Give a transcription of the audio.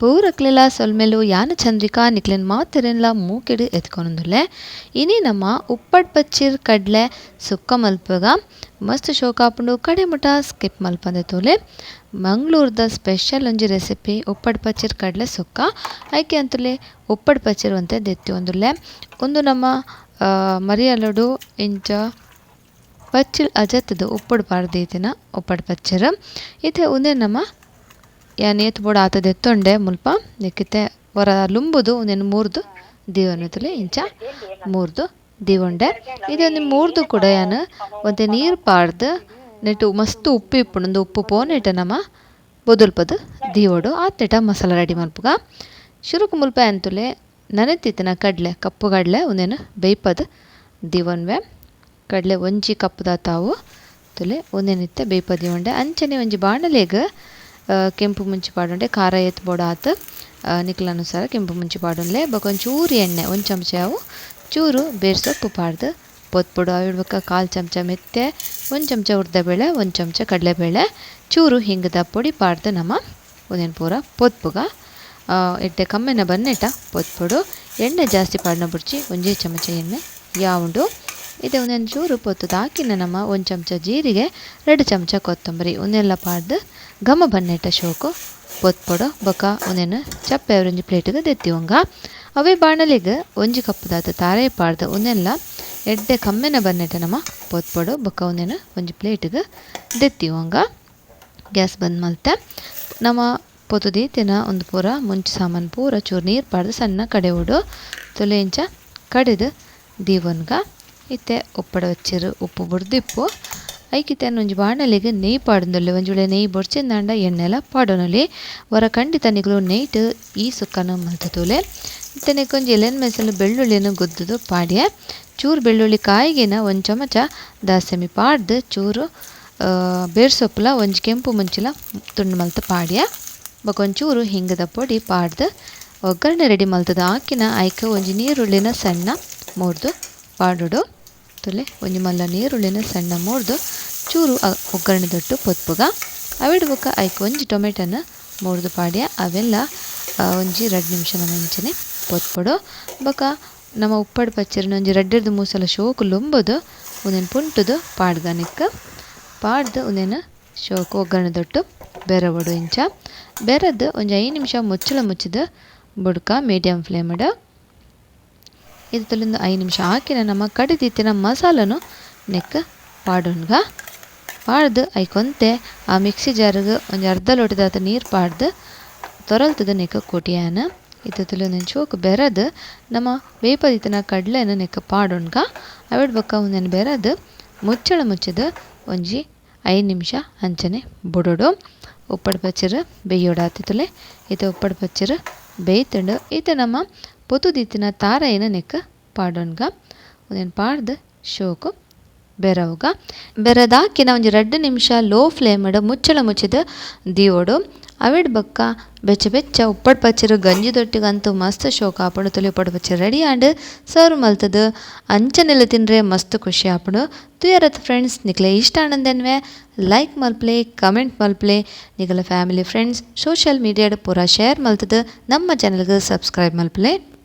ಪೂರಕ್ಲೆಲ ಸೊಲ್ಮೆಲು ಯಾನ ಚಂದ್ರಿಕಾ ನಿಕ್ಲೆನ್ ಮಾತೆರೆನ್ಲ ಮೂಕೆಡ್ ಎತ್ಕೊನೊಂದುಲ್ಲೆ ಇನಿ ನಮ್ಮ ಉಪ್ಪಡ್ ಪಚ್ಚಿರ್ ಕಡ್ಲೆ ಸುಕ್ಕ ಮಲ್ಪಗ, ಮಸ್ತ್ ಶೋಕಾಪುಂಡು ಕಡೆ ಮುಟ ಸ್ಕಿಪ್ ಮಲ್ಪಂದೆ ತೋಲೆ. ಮಂಗ್ಳೂರ್ದ ಸ್ಪೆಷಲ್ ಒಂಜಿ ರೆಸಿಪಿ ಉಪ್ಪಡ್ ಪಚ್ಚಿರ್ ಕಡ್ಲೆ ಸುಕ್ಕ. ಐಕೆ ಅಂತಲೇ ಉಪ್ಪಡ್ ಪಚ್ಚಿರ್ ಒಂತೆ ದೆತ್ತಿ ಒಂದುಲೆ ಒಂದು ನಮ್ಮ ಮರಿಯಲಡು ಇಂಚ ಪಚ್ಚಿಲ್ ಅಜತ್ತದು ಉಪ್ಪಡ್ ಪಾರ್ದೀತಿನ ಉಪ್ಪಡ್ ಪಚ್ಚಿರ್. ಇತ್ತೆ ಉಂದೆ ನಮ್ಮ ಯಾನ್ ಏತ್ ಬೋಡ ಆತದ ಎತ್ತೊಂಡೆ ಮುಲ್ಪ. ನೆಕ್ಕಿತೆ ವರ ಲುಂಬುದು ಉಂದೆನ್ ಮೂರ್ದು ದೀವೊನತುಲೆ ಇಂಚ ಮೂರ್ದು ದೇವೊಂಡೆ. ಇದು ನಿಮ್ಮ ಮೂರ್ದು ಕೂಡ ಯಾನ್ ಒಂದೆ ನೀರ್ ಪಾಡ್ದು ನೆಟ್ಟು ಮಸ್ತ್ ಉಪ್ಪು ಇಪ್ಪುಂಡು ಉಂದು ಉಪ್ಪು ಪೋನೆಟ ನಮ ಬೊದುಲ್ಪದ್ ದೀವೊಡು. ಆತ್ನೆಟ ಮಸಾಲ ರೆಡಿ ಮಲ್ಪುಗ ಶುರುಕು ಮುಲ್ಪ ಎಂತುಲೆ ನನೆತಿತ್ತಿನ ಕಡ್ಲೆ, ಕಪ್ಪು ಕಡ್ಲೆ ಒಂದೇನು ಬೇಯ್ಪದು ದಿವನ್ವೆ ಕಡ್ಲೆ ಒಂಜಿ ಕಪ್ಪುದ ತಾವು ತುಲೆ ಒಂದೇನಿತ್ತೆ ಬೇಯ್ಪದ್ ದೀವೊಂಡೆ ಅಂಚನೆ ಒಂಜಿ ಬಾಣಲೆಗ್ ಕೆಂಪು ಮುಂಚಿ ಪಾಡುಂಡೆ, ಖಾರ ಏತ್ ಬೋಡ ಆತ ನಿಕ್ಲ್ ಅನುಸಾರ ಕೆಂಪು ಮುಂಚಿ ಪಾಡುಂಡ್ಲೆ. ಬೊಕ ಒಂಚೂರು ಎಣ್ಣೆ, ಒಂದು ಚಮಚ ಅವು, ಚೂರು ಬೇರ್ ಸೊಪ್ಪು ಪಾಡ್ದ್. ಪೊತ್ಪುಡು ಅವಿಡ್ ಬೊಕ ಕಾಲ್ ಚಮಚ ಮೆತ್ತೆ, ಒಂದು ಚಮಚ ಉರ್ದಬೇಳೆ ಒಂದು ಚಮಚ ಕಡಲೆಬೇಳೆ ಚೂರು ಹಿಂಗದ ಪುಡಿ ಪಾಡ್ದ್ ನಮ ಒಂದೇನು ಪೂರ ಪೊತ್ಪುಗ ಎಡ್ಡೆ ಕಮ್ಮೆನ ಬನ್ನೆಟ ಪೊತ್ಪುಡು ಎಣ್ಣೆ ಜಾಸ್ತಿ ಪಾಡ್ನ ಬುಡ್ಚಿ, ಒಂಜೇ ಚಮಚ ಎಣ್ಣೆ, ಯಾವುಂಡು. ಇದೆ ಒಂದೊಂದು ಚೂರು ಪೊತ್ತದ. ಹಾಕಿನ ನಮ್ಮ ಒಂದು ಚಮಚ ಜೀರಿಗೆ, ಎರಡು ಚಮಚ ಕೊತ್ತಂಬರಿ ಒಂದೆಲ್ಲ ಪಾಡ್ದು. ಘಮ ಬನ್ನೆಟ ಶೋಕು ಪೊತ್ಪೊಡ ಬೊಕ, ಉನೆನ್, ಚಪ್ಪೆ ಒಂಜಿ ಪ್ಲೇಟ್ಗ್ ದೆತ್ತಿವಂಗ ಅವೇ ಬಾಣಲಿಗೆ ಒಂಜಿ ಕಪ್ ದಾತ ತಾರೆ ಪಾಡ್ದ್ ಉನೆಲ್ಲ, ಎಡ್ಡೆ ಕಮ್ಮೆನ ಬನ್ನೆಟ ನಮ ಪೊತ್ಪೊಡು ಬೊಕ, ಉನೆನ್, ಒಂಜಿ ಪ್ಲೇಟ್ಗ್ ದೆತ್ತಿವಂಗ ಗ್ಯಾಸ್ ಬಂದ್ ಮಲ್ತೆ. ನಮ ಪೊತುದಿ ತಿನ ಒಂದು ಪೂರ ಮುಂಚೆ ಸಾಮಾನು ಪೂರ ಚೂರು ನೀರು ಪಾಡ್ದು ಸಣ್ಣ ಕಡೆ ಉಡು. ತೊಲೆ ಇಂಚ ಕಡೆದು ದೀವನ್ಗ. ಇತ್ತೆ ಉಪ್ಪಡ ವಚ್ಚಿರು ಉಪ್ಪು ಬುಡ್ದಿಪ್ಪು. ಐಕಿತ್ತೆ ಒಂಜಿ ಬಾಣಲೆಗ್ ನೆಯ್ ಪಾಡೊಂದುಲ್ಲೆ. ಒಂಜುಳೆ ನೆಯ್ ಬೊಡ್ಚಿಂದಾಂಡ ಎಣ್ಣೆಲ ಪಾಡೊನೊಲಿ. ವರ ಖಂಡಿತ ನಿಕುಲು ನೆಯ್ಟ್ ಈ ಸುಕ್ಕನ ಮಲ್ತುತುಲೆ ಇತ್ತೆ ಕೊಂಜಿ ಎಲೆನ್ ಮೆಸಲು ಬೆಳ್ಳುಳ್ಳಿನ ಗುದ್ದುದು ಪಾಡ್ಯೆ. ಚೂರು ಬೆಳ್ಳುಳ್ಳಿ ಕಾಯಿಗೆನ ಒಂಜಿ ಚಮಚ ದಾಸಮಿ ಪಾಡ್ದ್ ಚೂರು ಬೇರ್ಸೊಪ್ಪಲ, ಒಂಜಿ ಕೆಂಪು ಮುಂಚಿಲ ತುಂಡು ಮಲ್ತ್ ಪಾಡ್ಯೆ. ಬಕೊಂಚೂರು ಹಿಂಗದ ಪೊಡಿ ಪಾಡ್ದ್, ಒಗ್ಗರಣೆ ರೆಡಿ ಮಲ್ತದ ಆಕಿನ ಐಕೆ ಒಂಜಿ ನೀರುಳ್ಳಿನ ಸಣ್ಣ ಮೂರ್ದು ಪಾಡುಡು. ತುಲೆ, ಒಂಜಿ ಮಲ್ಲ ನೀರುಳ್ಳಿನ ಸಣ್ಣ ಮೂರ್ದು ಚೂರು ಒಗ್ಗರಣೆ ದೊಟ್ಟು, ಪೊತ್ಪುಗ ಅವಿಡ್ ಬೊಕ ಐಕ್ ಒಂಜಿ ಟೊಮೆಟೊನ ಮೂರ್ದು ಪಾಡ್ಯ. ಅವೆಲ್ಲ ಒಂಜಿ ರಡ್ಡ್ ನಿಮಿಷ ನಮ ಪೊತ್ಪುಡು. ಬೊಕ, ನಮ್ಮ ಉಪ್ಪಡ್ ಪಚ್ಚರಿನ ಒಂಜಿ ರಡ್ಡೆರ್ದು ಮೂಸಲ ಶೋಕು ಲೊಂಬುದು, ಉಂದೆನ್ ಪುಂಟುದು ಪಾಡ್ಗ ಪಾಡ್ದು ಉಂದೆನ್ ಶೋಕು ಒಗ್ಗರಣೆ ದೊಟ್ಟು ಬೆರವೊಡು ಇಂಚ. ಬೆರದ್ ಒಂಜಿ ಐದು ನಿಮಿಷ ಮುಚ್ಚಳ ಮುಚ್ಚಿದ್ ಬುಡ್ಕ ಮೀಡಿಯಂ ಫ್ಲೇಮ್ಡ್. ಇದು ತಲಿಂದು ಐದು ನಿಮಿಷ ಹಾಕಿನ ನಮ್ಮ ಕಡಿದಿತ್ತಿನ ಮಸಾಲನು ನೆಕ್ಕ ಪಾಡುನ್ಗ ಪಾಡ್ದು ಐಕೊಂತೆ ಆ ಮಿಕ್ಸಿ ಜಾರ್ಗ್ ಒಂಜಿ ಅರ್ಧ ಲೋಟದಾತ ನೀರು ಪಾಡ್ದ್ ತೊರಲ್ತದ ನೆಕ್ ಕೊಟಿಯಾನ. ಇದು ಒಂದು ಬೆರದ್ ನಮ್ಮ ಬೇಪದಿತ್ತಿನ ಕಡ್ಲೆನ್ ನೆಕ್ಕ್ ಪಾಡುನ್ಗ ಅವೆಡ್ ಬೊಕ ಉಂದೆನ್ ಬೆರದ್ ಮುಚ್ಚಳ ಮುಚ್ಚಿದ್ ಒಂಜಿ ಐದು ನಿಮಿಷ ಅಂಚನೆ ಬುಡೋಡು. ಉಪ್ಪಡ್ ಪಚ್ಚರ್ ಬೇಯೋಡಾತಿತ್ತುಲೆ ಇತ್ತೆ ಉಪ್ಪಡ್ ಪಚ್ಚರ್ ಬೇಯ್ತಂಡು ಇತ್ತೆ ನಮ್ಮ ಪೊತು ತಾರ ಏನ ನೆಕ್ಕ ಪಾಡೊನ್ಗ ಉಂದೆನ್ ಪಾಡ್ದ್ ಶೋಕು ಬೆರವುಗ. ಬೆರದಾಕಿನ ಒಂಜಿ ರಡ್ಡ್ ನಿಮಿಷ ಲೋ ಫ್ಲೇಮ್ಡ್ ಮುಚ್ಚಳ ಮುಚ್ಚಿದ್ ದೀವೊಡು. ಅವಿಡ್ ಬಕ್ಕ ಬೆಚ್ಚ ಬೆಚ್ಚ ಉಪ್ಪಡ್ ಪಚ್ಚರ್ ಗಂಜಿ ದೊಟ್ಟಿಗಂತೂ ಮಸ್ತ್ ಶೋಕ ಆಪುಂಡು ತುಲಿ ಪಚ್ಚೆ ರೆಡಿ ಆಂಡ್ ಸರ್ವ್ ಮಲ್ತುದು. ಅಂಚನೆಲ್ಲ ತಿನ್ರೆ ಮಸ್ತ್ ಖುಷಿ ಆಪುಂಡು. ತುಯರತ್ ಫ್ರೆಂಡ್ಸ್, ನಿಕ್ಲೆ ಇಷ್ಟ ಆನಂದೆನ್ವೆ? ಲೈಕ್ ಮಲ್ಪ್ಲೆ, ಕಮೆಂಟ್ ಮಲ್ಪ್ಲೆ. ನಿಗಲ ಫ್ಯಾಮಿಲಿ ಫ್ರೆಂಡ್ಸ್ ಸೋಷಿಯಲ್ ಮೀಡಿಯಾಡ್ ಪೂರ ಶೇರ್ ಮಲ್ತುದು. ನಮ್ಮ ಚಾನಲ್ಗೆ ಸಬ್ಸ್ಕ್ರೈಬ್ ಮಲ್ಪ್ಲೆ.